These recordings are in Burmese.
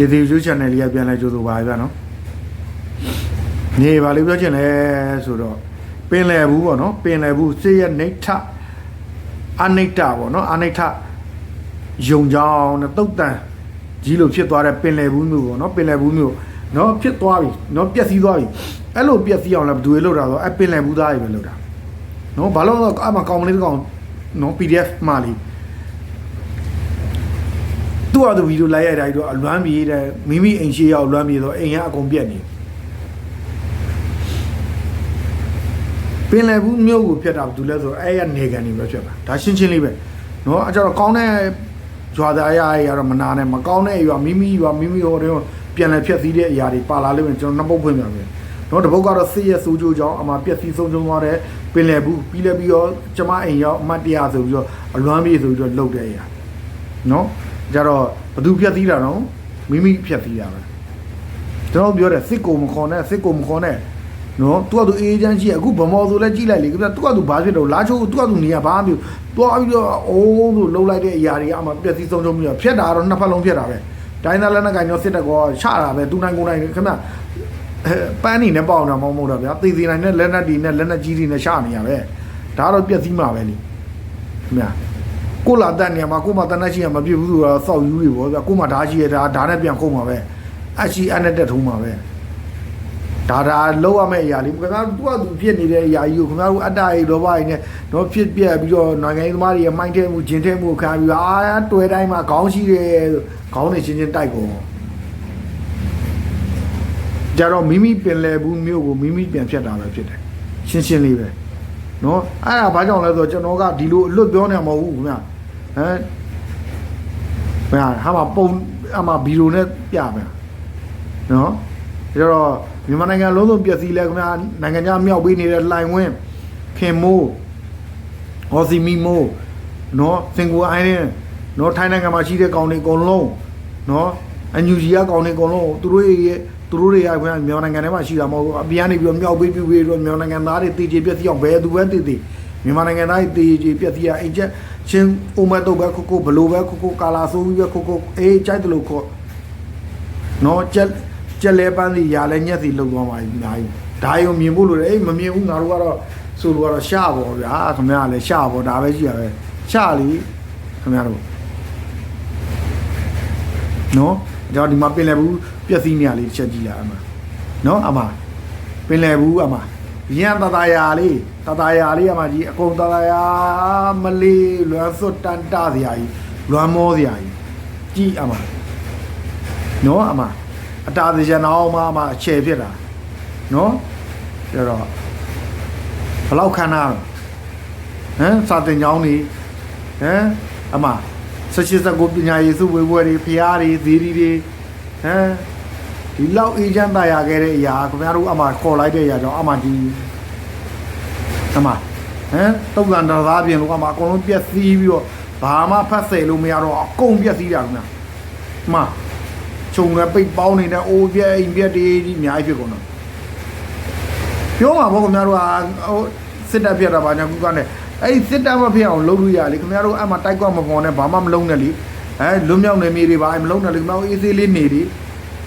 ဒီဒီ YouTube channel လေးကပြန်လဲကြိုးဆိုပါဗျာနော်နေပါလေပြောချင်လဲဆိုတော့ပင်လယ်ဘူးပေါ့နော်ပင်လယ်ဘူးစေရနိဋ္ဌအနိဋ္ဌပေါ့နော်အနိဋ္ဌယုံကြောင်းနဲ့တုတ်တန်ကြီးလိုဖြစ်သွားတဲ့ပင်လယ်ဘူးမျိုးပေါ့နော်ပင်လယ်ဘူးမျိုးနော်ဖြစ်သွားပြီနော်ပျက်စီးသွားပြီအဲ့လိုပျက်စီးအောင်လည်းဘယ်သူတွေလုပ်တာဆိုအဲ့ပင်လယ်ဘူးသားတွေပဲလုပ်တာနော်ဘာလို့လဲအမှကောင်မလေးတစ်ကောင်နော် PDF မှလေး သူ့ဟာသူဗီဒီယိုလိုက်ရိုက်တာကြီးတော့အလွမ်းပြေးတယ်မိမိအိမ်ရှိရောက်လွမ်းပြေးတော့အိမ်ကအကုန်ပြက်နေပင်လယ်ဘူးမြို့ကိုဖြတ်တာဘူးလဲဆိုအဲ့ရနေကန်နေပဲဖြတ်တာဒါရှင်းချင်းလေးပဲနော်အကြောကောင်းတဲ့ရွာသားရရတော့မနာနဲ့မကောင်းတဲ့ရွာမိမိရွာမိမိဟိုတွေပြန်လည်ဖြတ်စည်းတဲ့အရာတွေပါလာလို့ကျွန်တော်နှစ်ပုတ်ဖွင့်ပြန်ပြီနော်တပုတ်ကတော့စစ်ရဲ့စိုးကြိုးကြောင့်အမှပြက်စီးဆုံးချုံသွားတဲ့ပင်လယ်ဘူးပြီးလဲပြီးတော့ကျမအိမ်ရောက်အမှတ်တရဆိုပြီးတော့အလွမ်းပြေးဆိုပြီးတော့လှုပ်တဲ့အရာနော် ကြတော့ဘသူဖြတ်သီးတာတော့မိမိဖြတ်သီးတာပဲကျွန်တော်ပြောတယ်စစ်ကိုမခေါ်နဲ့စစ်ကိုမခေါ်နဲ့နော်သူကသူအေးချမ်းရှိရအခုဗမော်ဆိုလဲကြည့်လိုက်လေခင်ဗျသူကသူဘာဖြစ်တော့လာချိုးသူကသူနေရဘာမျိုးတွားပြီးတော့အိုးဆိုလှုပ်လိုက်တဲ့အရာတွေကအမှပြက်စီးဆုံးဆုံးပြီးတော့ဖြတ်တာတော့နှစ်ဖက်လုံးဖြတ်တာပဲတိုင်းသားလက်နက်ကိုင်တော့စစ်တပ်ကောချတာပဲသူနိုင်ကိုနိုင်ခင်ဗျအဲပန်းနေနဲ့ပေါအောင်တော့မဟုတ်တော့ဗျာသေသေးနိုင်နဲ့လက်နက်ဒီနဲ့လက်နက်ကြီးတွေနဲ့ရှာနေရပဲဒါတော့ပြက်စီးမှာပဲလေခင်ဗျာ ကိုလာတက်နေမှာကိုမတန်းရှိရမပြစ်ဘူးဆိုတော့စောက်ယူတွေပေါ့ဗျာကိုမဓာရှိရတာဓာနဲ့ပြန်ခုံမှာပဲအရှိအနဲ့တက်ထုံးမှာပဲဒါဒါလောက်ရမယ့်အရာလေးခင်ဗျားတို့ကသူဖြစ်နေတဲ့အရာကြီးကိုခင်ဗျားတို့အတ္တရေလောဘရေနဲ့တော့ဖြစ်ပြက်ပြီးတော့နိုင်ငံရေးသမားတွေရဲ့မိုင်းထဲမှုဂျင်ထဲမှုခံပြီးအာတွေ့တိုင်းမှာခေါင်းရှိတယ်ခေါင်းနေချင်းချင်းတိုက်ကုန်ကြတော့မိမိပင်လယ်ဘူးမြို့ကိုမိမိပြန်ဖြတ်တာပဲဖြစ်တယ်ရှင်းရှင်းလေးပဲနော်အဲ့ဒါဘာကြောင့်လဲဆိုတော့ကျွန်တော်ကဒီလိုအလွတ်ပြောနေမှာမဟုတ်ဘူးခင်ဗျ ဟမ်ဗျာဟာမပုံအမဗီဒီယိုနဲ့ပြမယ်နော်ဒါတော့မြန်မာနိုင်ငံလုံးစုံပြည့်စည်လဲခင်ဗျာနိုင်ငံခြားမြောက်ပေးနေတဲ့လှိုင်ဝင်းခင်မိုးဟောစီမီမိုးနော်စင်ကာအိုင်းနဲ့နော်ထိုင်းနိုင်ငံမှာရှိတဲ့ကောင်တွေအကုန်လုံးနော်အန်ယူဂျီကကောင်တွေအကုန်လုံးသူတို့ရဲ့သူတို့တွေကခင်ဗျာမြန်မာနိုင်ငံထဲမှာရှိတာမဟုတ်ဘူးအပြန်နေပြီးတော့မြောက်ပေးပြပေးတော့မြန်မာနိုင်ငံသားတွေတည်ကြည်ပြည့်စည်အောင်ဘယ်သူပဲတည်တည်မြန်မာနိုင်ငံသားတွေတည်ကြည်ပြည့်စည်အောင်အင်ချက်ချင်းအိုမတ်တော့ပဲခုခုဘလိုပဲခုခုကာလာဆိုးပြီးပဲခုခုအေးကြိုက်တယ်လို့ခေါ်နော်ကြက်ကြက်လဲပန်းစီရလဲညက်စီလှုပ်သွားပါပြီအများကြီးဒါရုံမြင်ဖို့လို့လေအေးမမြင်ဘူးငါတို့ကတော့ဆိုလိုကတော့ရှာပေါ့ဗျာခင်ဗျားလည်းရှာပေါ့ဒါပဲရှိရပဲရှာလीခင်ဗျားတို့နော်ကျွန်တော်ဒီမှာပင်လယ်ဘူးပြက်စီးနေရလေးတစ်ချက်ကြည့်လာအမနော်အမပင်လယ်ဘူးအမ ရန်တတရာလေးတတရာလေးအမကြီးအကုန်တတရာမလေးလွမ်းစွတ်တန်တစရာကြီးလွမ်းမောစရာကြီးကြည့်အမနော်အမအတားစရာနောက်မှအမအချေဖြစ်တာနော်ဒါတော့ဘလောက်ခမ်းနားတော့ဟမ်စာတင်ကြောင်းနေဟမ်အမဆက်ရှိစကုပညာရေးစုဝေပွဲတွေဖျားတွေဇီရီတွေဟမ် ဒီလောက်အေးချမ်းသာရခဲ့တဲ့အရာခင်ဗျားတို့အမခေါ်လိုက်တဲ့အရာကြောင့်အမဒီအမဟမ်တုတ်လန်တသားပြင်လို့အမအကုန်လုံးပြက်စီးပြီးတော့ဘာမှဖတ်ဆယ်လို့မရတော့အကုန်ပြက်စီးတာခင်ဗျာအမခြုံရပိတ်ပေါင်းနေတဲ့အိုးပြက်အိမ်ပြက်တွေကြီးအများကြီးဖြစ်ကုန်တော့ပြောမှာပေါ့ခင်ဗျားတို့ကဟိုစစ်တပ်ပြက်တာပါညာကူကနဲ့အဲ့ဒီစစ်တပ်မဖြစ်အောင်လုပ်လို့ရလေခင်ဗျားတို့အမှတိုက်ကွက်မပေါ်နဲ့ဘာမှမလုပ်နဲ့လေအဲလွတ်မြောက်နေမိတွေပါမလုပ်နဲ့လေခင်ဗျားတို့အေးသေးလေးနေလေ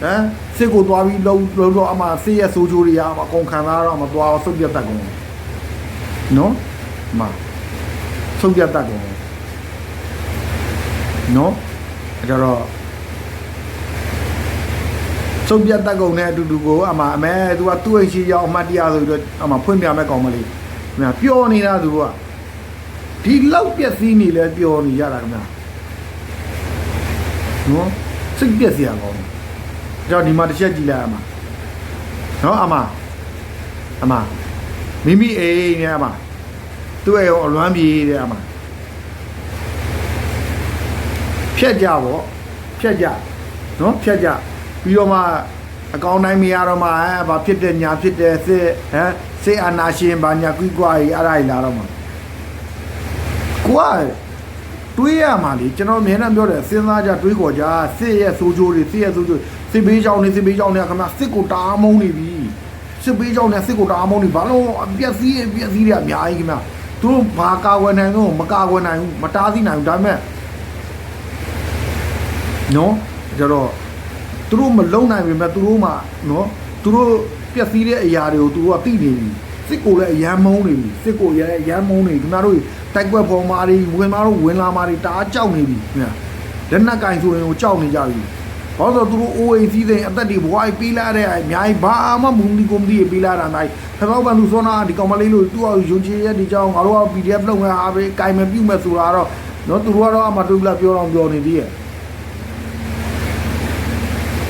ဟမ်စစ်ကိုသွားပြီးလုံးလုံးတော့အမှစစ်ရဲ့ဆိုးချိုးတွေကအမှအကုန်ခံစားတော့မသွားဆုတ်ပြတ်တတ်ကုန်နော်အမဆုတ်ပြတ်တတ်ကုန်နော်အဲ့တော့စုပ်ပြတ်တက်ကုန်တဲ့အတူတူကိုအမအမဲသူကသူ့အိမ်ရှိရောက်အမတ်တရားဆိုပြီးတော့အမဖွင့်ပြမဲ့ကောင်မလေးခင်ဗျာပျော်နေတာသူကဒီလောက်ပြက်စီးနေလဲပျော်နေရတာခင်ဗျာနော်စိတ်ပြက်စရာကောင်း ကြောင့်ဒီမှာတစ်ချက်ကြည့်လိုက်အမနော်အမအမမိမိအိမ်နဲ့အမသူ့အိမ်ကိုအလွမ်းပြေးတဲ့အမဖြတ်ကြပေါ့ဖြတ်ကြနော်ဖြတ်ကြပြီးတော့မှအကောင်းတိုင်းမရတော့မှဟဲ့ဘာဖြစ်တဲ့ညာဖြစ်တဲ့စစ်ဟမ်စစ်အာနာရှင်ဘာညာကွီးကွာကြီးအဲ့ဒါကြီးလာတော့မှကိုကတွေးရမှာလေကျွန်တော်အမြဲတမ်းပြောတယ်စဉ်းစားကြတွေးခေါ်ကြစစ်ရဲ့ဆိုးချိုးတွေစစ်ရဲ့ဆိုးချိုး စစ်ဘေးကြောင်နေစစ်ဘေးကြောင်နေခင်ဗျစစ်ကိုတားမုံနေပြီစစ်ဘေးကြောင်နေစစ်ကိုတားမုံနေဘာလို့အပြက်စီးအပြက်စီးတွေအများကြီးခင်ဗျသူတို့ဘာကာဝယ်နိုင်တော့မကာဝယ်နိုင်ဘူးမတားသိနိုင်ဘူးဒါပေမဲ့နော်ကျတော့တသူတို့မလုံနိုင်ပေမဲ့သူတို့မှနော်သူတို့ပျက်စီးတဲ့အရာတွေကိုသူတို့ကသိနေပြီစစ်ကိုလည်းအရန်မုန်းနေပြီစစ်ကိုလည်းအရန်မုန်းနေပြီခင်ဗျားတို့တိုက်ကွက်ပေါ်မာတွေဝင်မာတို့ဝင်လာမာတွေတအားကြောက်နေပြီခင်ဗျာလက်နက်ကင်ဆိုရင်ကိုကြောက်နေကြပြီ ဘာလို့လဲဆိုတော့သူတို့အိုးအိမ်စည်းစိမ်အသက်တွေဘွားကြီးပေးလာတဲ့အများကြီးဘာမှမုန်းဒီကုမ္ပဏီပေးလာတာနိုင်ခမောက်ဘန်သူစောနာဒီကောင်မလေးလို့သူ့အောင်ယုံကြည်ရတဲ့ကြောင်းငါတို့က PDF လုပ်ငန်းအားပဲကင်မပြုတ်မဲ့ဆိုတာတော့နော်သူတို့ကတော့အမတူလာပြောတော့ပြောနေသေးရဲ့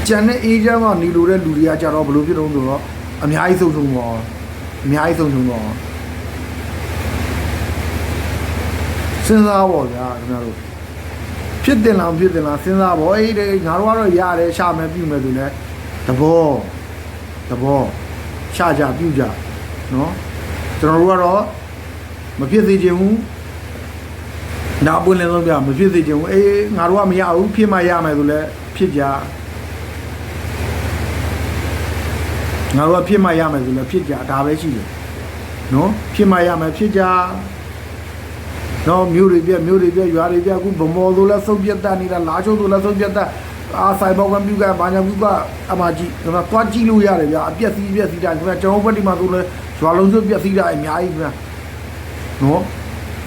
ကျန်တဲ့အေးချမ်းကနေလို့တဲ့လူတွေကကြတော့ဘယ်လိုဖြစ်တော့ဆိုတော့အများကြီးဆုံးဆုံးပေါ့အများကြီးဆုံးဆုံးပေါ့စဉ်းစားပေါ့ဗျာခင်ဗျားတို့ ဖြစ်တင်လားမဖြစ်တင်လားစဉ်းစားပေါ့အေးတဲ့ငါတို့ကတော့ရတယ်ရှာမယ်ပြုမယ်ဆိုလဲတဘောတဘောရှာကြပြုကြနော်ကျွန်တော်တို့ကတော့မဖြစ်သေးချင်ဘူးနောက်ပွင့်လည်းဆုံးပြမဖြစ်သေးချင်ဘူးအေးငါတို့ကမရဘူးဖြစ်မှရမယ်ဆိုလဲဖြစ်ကြငါတို့ကဖြစ်မှရမယ်ဆိုလည်းဖြစ်ကြဒါပဲရှိတယ်နော်ဖြစ်မှရမယ်ဖြစ်ကြ နော်မြို့တွေပြမြို့တွေပြရွာတွေပြအခုဗမော်ဆိုလဲစုပ်ပြတ်တတ်နေတာလာချိုးဆိုလဲစုပ်ပြတ်တတ်အာဆိုင်ဘောကမြူကဘာညာမြူကအမကြီးကျွန်တော်တွားကြည့်လို့ရတယ်ဗျာအပြက်စီးပြက်စီးတာခင်ဗျာကျွန်တော်ဘက်ဒီမှာဆိုလဲရွာလုံးစုပြက်စီးတာအများကြီးခင်ဗျာနော်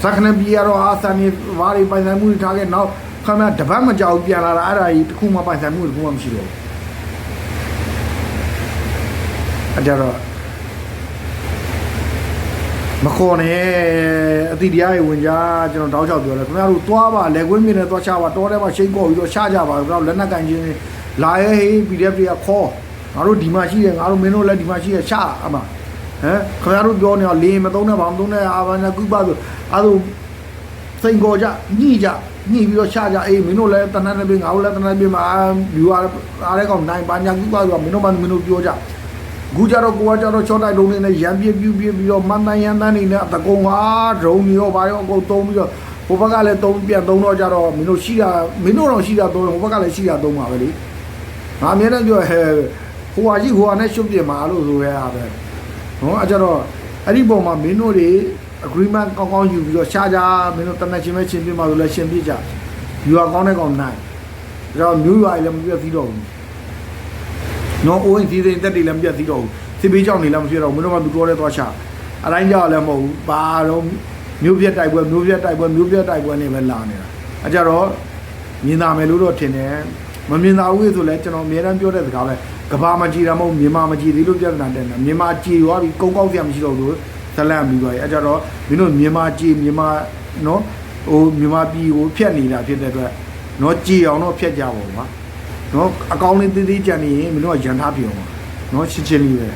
စခနေပြည်ရတော့အာဆန်နေဘာတွေပိုင်ဆိုင်မှုတွေထားခဲ့နောက်ခင်ဗျာတပတ်မကြောက်ပြန်လာတာအဲ့ဒါကြီးတစ်ခုမှပိုင်ဆိုင်မှုတစ်ခုမှမရှိတော့ဘူးအကြတော့ မခေါ်နဲ့အတိတရားရေဝင်ကြကျွန်တော်တောက်ချောက်ပြောတယ်ခင်ဗျားတို့သွားပါလက်ကွင်းမြင်နဲ့သွားချပါတောထဲမှာရှိန်ကော့ပြီးတော့ချကြပါခင်ဗျားတို့လက်နက်ကင်ချင်းလာရဲဟေး PDF တွေကခေါ်ငါတို့ဒီမှာရှိတယ်ငါတို့မင်းတို့လည်းဒီမှာရှိရချအမဟမ်ခင်ဗျားတို့ပြောနေတော့လေမသုံးနဲ့ဘာမသုံးနဲ့အာဘာနာကုပဆိုအဲဒါစိန်ကော်ကြညှိကြညှိပြီးတော့ချကြအေးမင်းတို့လည်းတနတ်နဲ့ပြင်ငါတို့လည်းတနတ်ပြင်မှာဘီဝါအားတဲ့ကောင်နိုင်ပါညာကုပဆိုမင်းတို့မှမင်းတို့ပြောကြ ခုကြတော့ကိုကကြတော့ချောတိုက်လုံးနေနဲ့ရံပြပြပြပြီးတော့မန်တန်ရန်တန်းနေနဲ့တကုံဟာဒရုံနေရောဘာရောအကုန်သုံးပြီးတော့ဟိုဘက်ကလည်းသုံးပြန်သုံးတော့ကြတော့မင်းတို့ရှိတာမင်းတို့တော့ရှိတာသုံးဟိုဘက်ကလည်းရှိတာသုံးပါပဲလေငါအမြဲတမ်းပြောဟဲဟိုဟာကြီးဟိုဟာနဲ့ရှုပ်ပြမှာလို့ဆိုရဲအားပဲဟောအကြတော့အဲ့ဒီပုံမှာမင်းတို့တွေ agreement ကောင်းကောင်းယူပြီးတော့ရှားကြမင်းတို့တနက်ချင်းပဲရှင်းပြမှာဆိုလဲရှင်းပြကြယူရကောင်းတဲ့ကောင်နိုင်ဒါတော့မျိုးရွာလည်းမပြည့်စည်တော့ဘူး နော်အိုးရင်စီးစိမ်တက်တွေလည်းမပြတ်သေးတော့ဘူးစစ်ပေးကြောင်နေလည်းမဖြစ်တော့ဘူးမင်းတို့ကသူတော်တဲ့သွားချအတိုင်းကြောက်လည်းမဟုတ်ဘူးဘာတော့မျိုးပြတ်တိုက်ပွဲမျိုးပြတ်တိုက်ပွဲမျိုးပြတ်တိုက်ပွဲနေပဲလာနေတာအကြတော့မြင်သာမယ်လို့တော့ထင်တယ်မမြင်သာဘူးဆိုလဲကျွန်တော်အများတမ်းပြောတဲ့စကားပဲကဘာမကြည်တာမဟုတ်မြန်မာမကြည်သေးလို့ပြဿနာတက်နေတာမြန်မာကြည်သွားပြီကုန်းကောက်စရာမရှိတော့ဘူးဇလန့်ပြီးသွားပြီအကြတော့မင်းတို့မြန်မာကြည်မြန်မာနော်ဟိုမြန်မာပြည်ကိုဖျက်နေတာဖြစ်တဲ့အတွက်နော်ကြည်အောင်တော့ဖျက်ကြပါဦးပါ နော်အကောင်းလေးသေးသေးကြံနေရင်မင်းတို့ကရန်ထားပြောမှာနော်ချင်းချင်းလေးပဲ